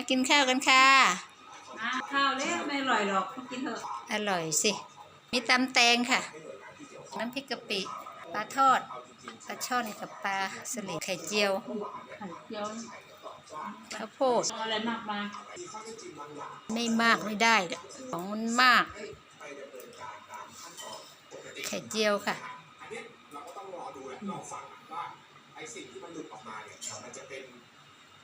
มากินข้าวกันค่ะอะ ข้าวเล็กไม่อร่อยหรอกต้องกินเถอะอร่อยสิ มีตำแตงค่ะ น้ำพริกกะปิ ปลาทอด ปลาช่อนกับปลาสลิดไข่เจียว ไข่เจียวข้าวโพดเอาอะไรมากมายไม่มากไม่ได้เด้อของมันมาก ไข่เจียวค่ะเราก็ต้องรอดูแหละลองฟังว่าไอ้สิ่งที่มันหลุดออกมาเนี่ยมันจะเป็น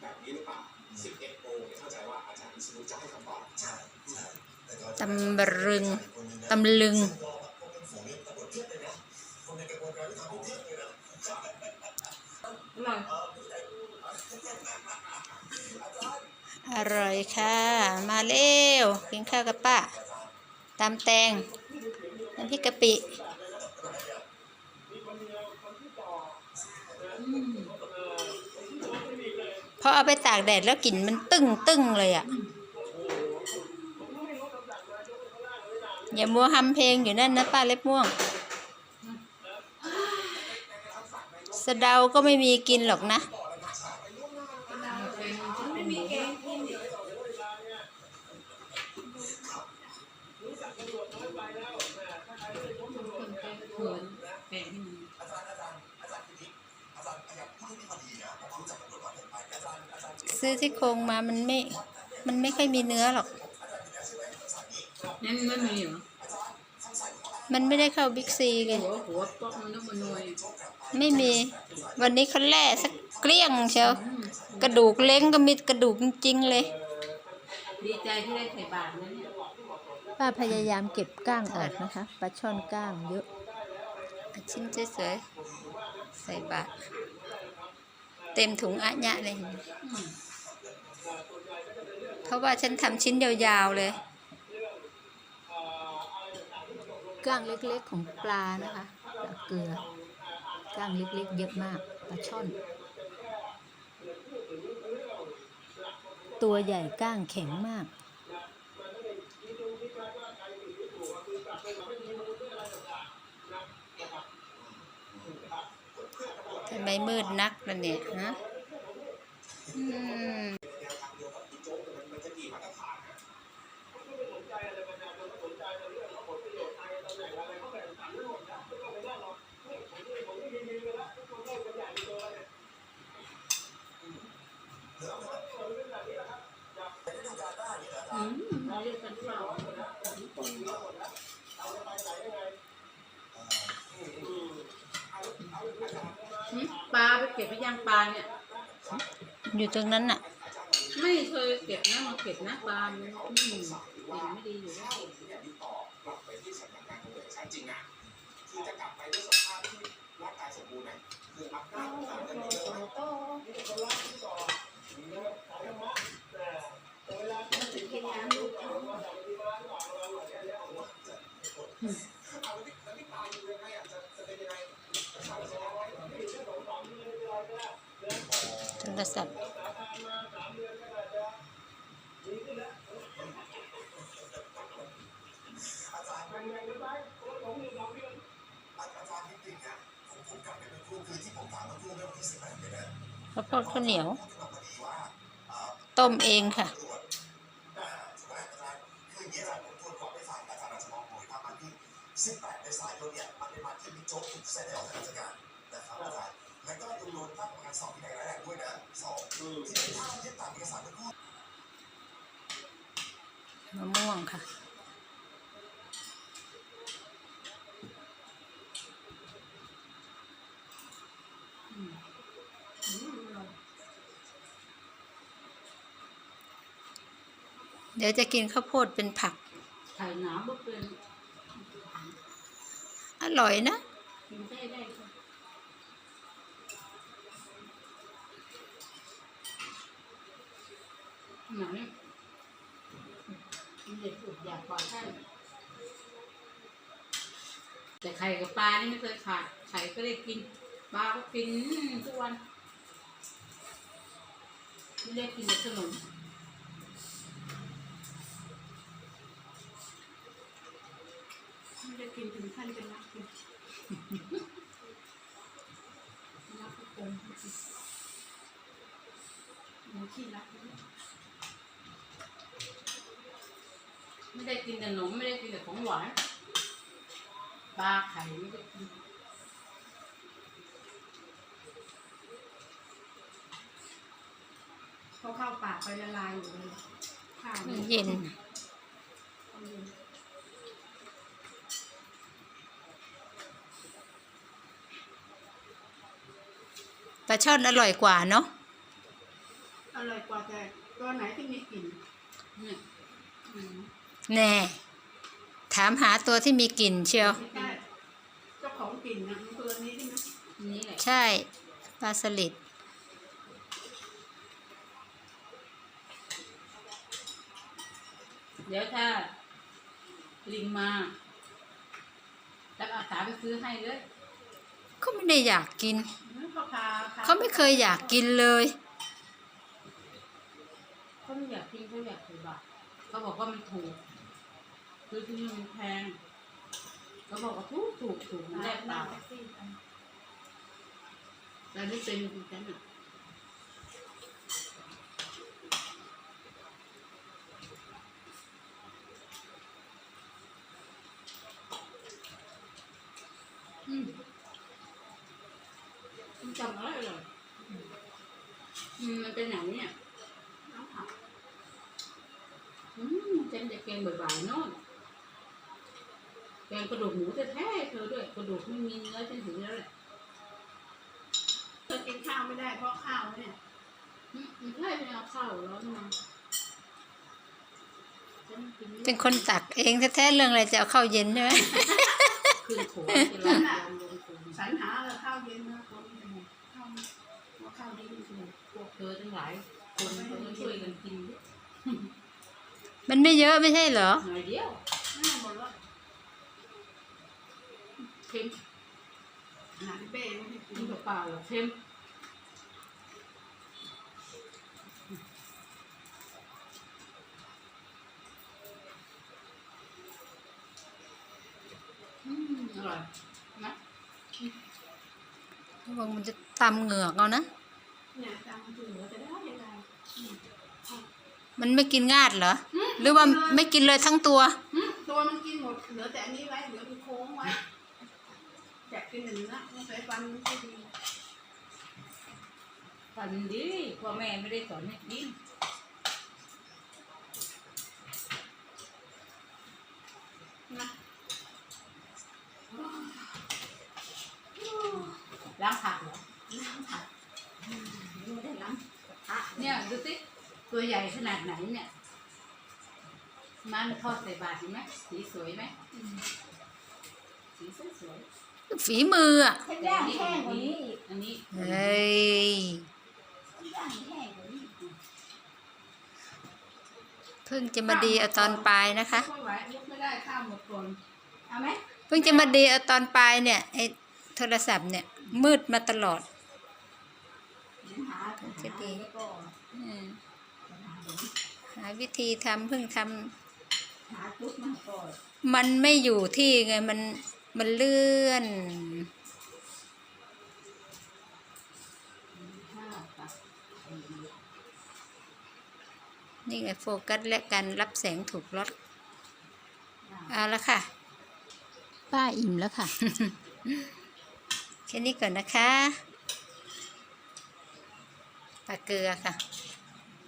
แบบนี้หรือเปล่า 11โมงเนี่ยเข้าใจว่าอาจารย์วิษณุจะให้คำตอบใช่ใช่ตำบรึงตำลึงอร่อยอร่อยค่ะ มาเร็ว กินข้าวกับป้าตำแตงน้ำพริกกะปิพ อเอาไปตากแดดแล้วกลิ่นมันตึ้งตึ้งเลยอะ่ะ อย่ามัวทำเพลงอยู่นั่นนะป้าเล็บม่วง สะเดาก็ไม่มีกินหรอกนะ ซื้อที่โครงมามันไม่ มันไม่ค่อยมีเนื้อหรอก นั่นไม่มีเหรอมันไม่ได้เข้าบิ๊กซีไงหัวหัวป๊อกมันต้องมันนวยไม่มี วันนี้เขาแล่สักเกลี้ยงเชียว กระดูกเล้งก็มีกระดูกจริงๆเลย ดีใจที่ได้ใส่บาตรนะเนี่ยป้าพยายามเก็บก้างออกนะคะปลาช่อนก้างเยอะอะชิ้นสวยๆใส่บาตรเต็มถุงอะยะเลยเห็นไหมอืม เพราะว่าฉันทำชิ้นยาวๆเลยก้างเล็กๆของปลานะคะปลาเกลือก้างเล็กๆ เยอะมากปลาช่อน ตัวใหญ่ก้างแข็งมาก ทำไมมืดนักล่ะเนี่ยฮะอืม อืมเราเรียกกันเปล่า หืมปลาไปเก็บไปย่างปลาเนี่ย อยู่ตรงนั้นน่ะ ไม่เคยเก็บนะมาเก็บนะปลามันอืมกลิ่นไม่ดีอยู่แล้วกลั ศัพท์ ข้าวโพดข้าวเหนียว ต้มเองค่ะ18เมษายนเนี่ยมันเป็นวันที่บิ๊กโจ๊กถูกเซ็นออกจากราชการนะครับอาจารย์ แล้วก็โดนตั้งประกันสอบวินัยร้ายแรงด้วยนะสองที่เป็นท่ายึดตามเอกสารเมื่อกู้มะม่วงค่ะเดี๋ยวจะกินข้าวโพดเป็นผักไข่หนามก็เป็น อร่อยนะ กินได้ได้ หนังมันเด็ดสุดอยากปลาท่านแต่ไข่กับปลานี่ไม่เคยขาดไข่ก็ได้กินปลาก็กินทุกวันไม่ได้กินแต่ขนมไม่ได้กินถึงขั้นเป็นนักกินนักกระโปรงมันขี้รัก นะได้กินแต่ขนมไม่ได้กินแต่ของหวานปลาไข่ไม่ได้กินเขาเข้าปากไปละลายอยู่เลยข้าวมันเย็นปลาช่อนอร่อยกว่าเนาะอร่อยกว่าแต่ตัวไหนที่มีกลิ่นเนี่ยอืม แน่ ถามหาตัวที่มีกลิ่นเชียวไม่ได้เจ้าของกลิ่นนะมันตัวนี้ใช่ไหมอันนี้แหละใช่ปลาสลิดเดี๋ยวถ้าลิงมาแล้วอาสาไปซื้อให้เลยเขาไม่ได้อยากกิน เขาพาพเขาไม่เคยอยากกินเลย เขาไม่อยากกินเขาอยากถือบาทเขาบอกว่ามันถูก คือที่นี่มันแพงเขาบอกว่าถูกถูกถูกพาแลกเปนั่ล่างแท็กซี่ไปแต่ไม่เป็นจริงจังอะอืมมันจำอะไรเลยอืมมันเป็นอย่างนี้อะน้ำผักอืมฉันจะแกงบ่อยๆเนาะ แกงกระดูกหมูแท้ๆเธอด้วยกระดูกไม่มีเนื้อฉันถึงแล้วแหละเธอกินข้าวไม่ได้เพราะข้าวเนี่ยอืมไม่ใช่ไม่เอาข้าวร้อนมาฉันกินไม่เป็นคนตักเองแท้ๆเรื่องอะไรจะเอาเข้าวเย็นใช่ไหมคืนโขนจะร้อนยำลงโขนสรรหาเอาข้าวเย็นนะคนเป็นไงข้าวว่าข้าวดีจริงพวกเธอทั้งหลายคนเขาก็ช่วยกันกินดิมันไม่เยอะไม่ใช่เหรอหน่อยเดียว ๆน่าหมดแล้ว เค็มอาหารเป้ไม่ให้กิกินนกับเปล่าหรอกเค็มอืมอร่อยนะระวังมันจะตำเหงือกเอานะ เนี่ยจำถึงเราจะได้ยังไงมันไม่กินงาดเหรอ หรือว่าไม่กินเลยทั้งตัว อืมตัวมันกินหมดเหลือแต่อันนี้ไว้เหลือเป็นโค้งไว้ แจกกินหนึ่งนะไม่ใส่ฟันไม่ดีฝันดีพ่อแม่ไม่ได้สอนให้กินนะล้างผักเหรอน้ำผัดอืมไม่ได้ล้างกระทะเนี่ยดูสิตัวใหญ่ขนาดไหนเนี่ยมันทอดใส่บาตรเห็นไหมสีสวยไหมสีสวยสวย ฝีมืออะๆย่างแห้งกว่านี้อีกอันนี้เฮ้ยย่างแห้งกว่านี้เพิ่งจะมาดีเอาตอนปลายนะคะไม่ไหวลุกไม่ได้ข้าวหมดก่อนเอาไหมเพิ่งจะมาดีเอาตอนปลายเนี่ยไอ้โทรศัพท์เนี่ย มืดมาตลอดเดี๋ยวหาจะดีแล้วก็อืมหาหาวิธีทำเพิ่งทหาจุดมาก่อนำมันไม่อยู่ที่ไงมัน มันเลื่อนข้าวตักนี่ไงโฟกัสและการรับแสงถูกลดเอาละค่ะ ป้าอิ่มแล้วค่ะ แค่นี้ก่อนนะคะปลาเกลือค่ะ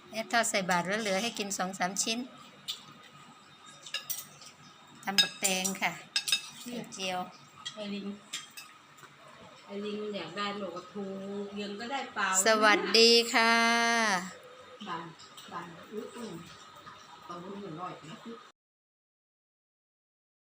เนี่ยทอดใส่บาตรแล้วเหลือให้กินสองสามชิ้นทำบักแตงค่ะไข่เจียวไอลิงไอลิงอยากได้โลกระทูยังก็ได้เปล่าสวัสดีค่ะ บานบานอุ้ยอุ้ยตอนนี้หนึ่งร้อยนะ